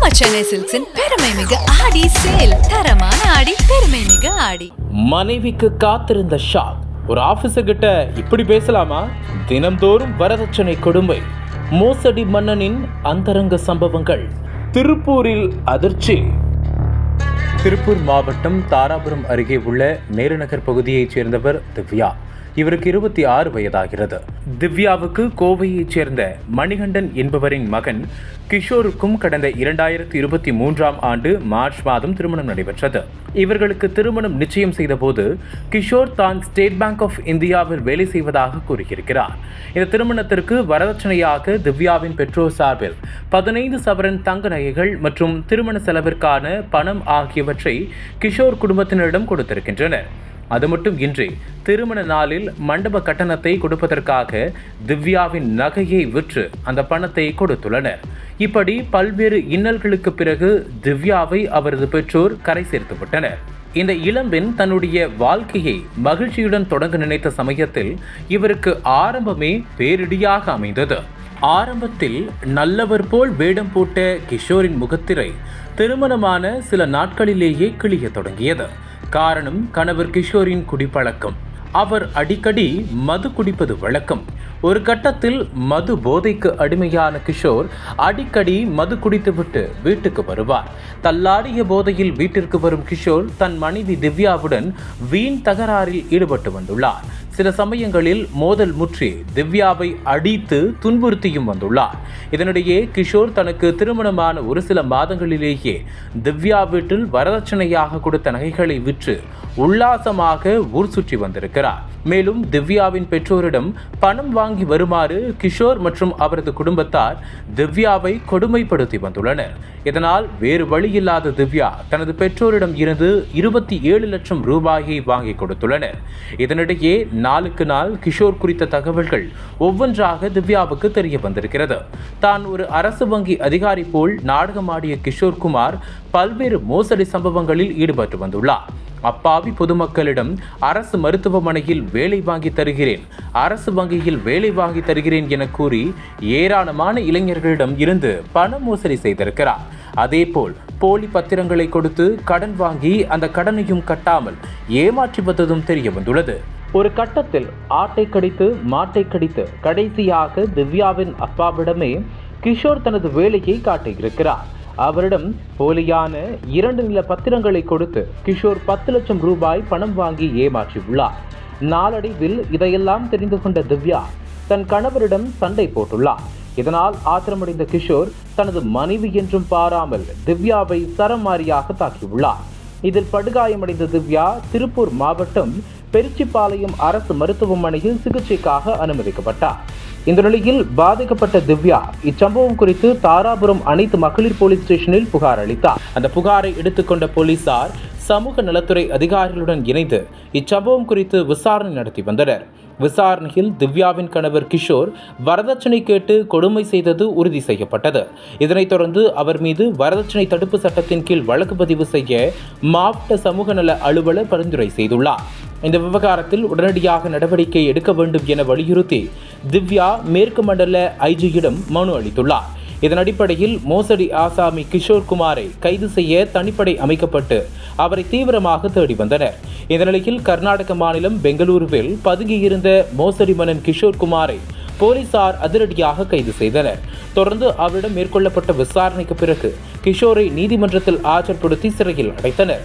நம்ம சென்னை சில்க்ஸின் பெருமை மிகு ஆடி சேல் தரமான ஆடி பெருமை மிகு ஆடி. மனைவிக்கு காத்திருந்த ஷாக். ஒரு ஆபீசர் கிட்ட இப்படி பேசலாமா? தினம்தோறும் வரதட்சணை கொடுமை. மோசடி மன்னனின் அந்தரங்க சம்பவங்கள். திருப்பூரில் அதிர்ச்சி. திருப்பூர் மாவட்டம் தாராபுரம் அருகே உள்ள நேருநகர் பகுதியைச் சேர்ந்தவர் திவ்யா. இவருக்கு இருபத்தி ஆறு வயதாகிறது. திவ்யாவுக்கு கோவையைச் சேர்ந்த மணிகண்டன் என்பவரின் மகன் கிஷோருக்கும் கடந்த இரண்டாயிரத்தி இருபத்தி மூன்றாம் ஆண்டு மார்ச் மாதம் திருமணம் நடைபெற்றது. இவர்களுக்கு திருமணம் நிச்சயம் செய்தபோது கிஷோர் தான் ஸ்டேட் பேங்க் ஆஃப் இந்தியாவில் வேலை செய்வதாக கூறியிருக்கிறார். இந்த திருமணத்திற்கு வரதட்சணையாக திவ்யாவின் பெற்றோர் சார்பில் பதினைந்து சவரன் தங்க நகைகள் மற்றும் திருமண செலவிற்கான பணம் ஆகியவற்றை கிஷோர் குடும்பத்தினரிடம் கொடுத்திருக்கின்றனர். அது மட்டும் இன்றி திருமண நாளில் மண்டப கட்டணத்தை கொடுப்பதற்காக திவ்யாவின் நகையை விற்று அந்த பணத்தை கொடுத்துள்ளனர். இப்படி பல்வேறு இன்னல்களுக்கு பிறகு திவ்யாவை அவரது பெற்றோர் கரை சேர்த்து விட்டனர் இந்த இளம்பெண் தன்னுடைய வாழ்க்கையை மகிழ்ச்சியுடன் தொடங்க நினைத்த சமயத்தில் இவருக்கு ஆரம்பமே பேரிடியாக அமைந்தது. ஆரம்பத்தில் நல்லவர் போல் வேடம் போட்ட கிஷோரின் முகத்திரை திருமணமான சில நாட்களிலேயே கிளிய தொடங்கியது. காரணம் கணவர் கிஷோரின் குடிப்பழக்கம். அவர் அடிக்கடி மது குடிப்பது வழக்கம். ஒரு கட்டத்தில் மது போதைக்கு அடிமையான கிஷோர் அடிக்கடி மது குடித்துவிட்டு வீட்டுக்கு வருவார். தள்ளாடிய போதையில் வீட்டிற்கு வரும் கிஷோர் தன் மனைவி திவ்யாவுடன் வீண் தகராறில் ஈடுபட்டு வந்துள்ளார். சில சமயங்களில் மோதல் முற்றி திவ்யாவை அடித்து துன்புறுத்தியும் வந்துள்ளார். இதனிடையே கிஷோர் தனக்கு திருமணமான ஒரு சில மாதங்களிலேயே திவ்யா வீட்டில் வரதட்சணையாக கொடுத்த நகைகளை விற்று உல்லாசமாக ஊர் சுற்றி வந்திருக்கிறார். மேலும் திவ்யாவின் பெற்றோரிடம் பணம் வாங்கி வருமாறு கிஷோர் மற்றும் அவரது குடும்பத்தார் திவ்யாவை கொடுமைப்படுத்தி வந்துள்ளனர். இதனால் வேறு வழியில்லாத திவ்யா தனது பெற்றோரிடம் இருந்து இருபத்தி ஏழு லட்சம் ரூபாயை வாங்கி கொடுத்துள்ளனர். இதனிடையே நாளுக்கு நாள் கிஷோர் குறித்த தகவல்கள் ஒவ்வொன்றாக திவ்யாவுக்கு தெரிய வந்திருக்கிறது. தான் ஒரு அரசு வங்கி அதிகாரி போல் நாடகமாடிய கிஷோர் குமார் பல்வேறு மோசடி சம்பவங்களில் ஈடுபட்டு வந்துள்ளார். அப்பாவி பொதுமக்களிடம் அரசு மருத்துவமனையில் வேலை வாங்கி தருகிறேன். அரசு வங்கியில் வேலை வாங்கி தருகிறேன் என கூறி ஏராளமான இளைஞர்களிடம் இருந்து பண மோசடி செய்திருக்கிறார். அதேபோல் போலி பத்திரங்களை கொடுத்து கடன் வாங்கி அந்த கடனையும் கட்டாமல் ஏமாற்றி வந்ததும் தெரிய வந்துள்ளது. ஒரு கட்டத்தில் ஆட்டை கடித்து மாட்டை கடித்து கடைசியாக திவ்யாவின் அப்பாவிடமே கிஷோர் தனது வேலையை காட்டியிருக்கிறார். அவரிடம் போலியான இரண்டு நில பத்திரங்களை கொடுத்து கிஷோர் பத்து லட்சம் ரூபாய் பணம் வாங்கி ஏமாற்றியுள்ளார். நாளடைவில் இதையெல்லாம் தெரிந்து கொண்ட திவ்யா தன் கணவரிடம் சண்டை போட்டுள்ளார். இதனால் ஆத்திரமடைந்த கிஷோர் தனது மனைவி என்றும் பாராமல் திவ்யாவை சரமாரியாக தாக்கியுள்ளார். இதில் படுகாயமடைந்த திவ்யா திருப்பூர் மாவட்டம் பெருச்சிப்பாளையம் அரசு மருத்துவமனையில் சிகிச்சைக்காக அனுமதிக்கப்பட்டார். இந்த நிலையில் பாதிக்கப்பட்ட திவ்யா இச்சம்பவம் குறித்து தாராபுரம் அனைத்து மகளிர் போலீஸ் ஸ்டேஷனில் புகார் அளித்தார். அந்த புகாரை எடுத்துக்கொண்ட போலீசார் சமூக நலத்துறை அதிகாரிகளுடன் இணைந்து இச்சம்பவம் குறித்து விசாரணை நடத்தி வந்தனர். விசாரணையில் திவ்யாவின் கணவர் கிஷோர் வரதட்சணை கேட்டு கொடுமை செய்தது உறுதி செய்யப்பட்டது. இதனைத் தொடர்ந்து அவர் மீது வரதட்சணை தடுப்பு சட்டத்தின் கீழ் வழக்கு பதிவு செய்ய மாவட்ட சமூக நல அலுவலர் பரிந்துரை செய்துள்ளார். இந்த விவகாரத்தில் உடனடியாக நடவடிக்கை எடுக்க வேண்டும் என வலியுறுத்தி திவ்யா மேற்கு மண்டல ஐஜியிடம் மனு அளித்துள்ளார். இதன் அடிப்படையில் மோசடி ஆசாமி கிஷோர் குமாரை கைது செய்ய தனிப்படை அமைக்கப்பட்டு அவரை தீவிரமாக தேடி வந்தனர். இந்த நிலையில் கர்நாடக மாநிலம் பெங்களூருவில் பதுங்கியிருந்த மோசடி மன்னன் கிஷோர் குமாரை போலீசார் அதிரடியாக கைது செய்தனர். தொடர்ந்து அவரிடம் மேற்கொள்ளப்பட்ட விசாரணைக்கு பிறகு கிஷோரை நீதிமன்றத்தில் ஆஜர்படுத்தி சிறையில் அடைத்தனர்.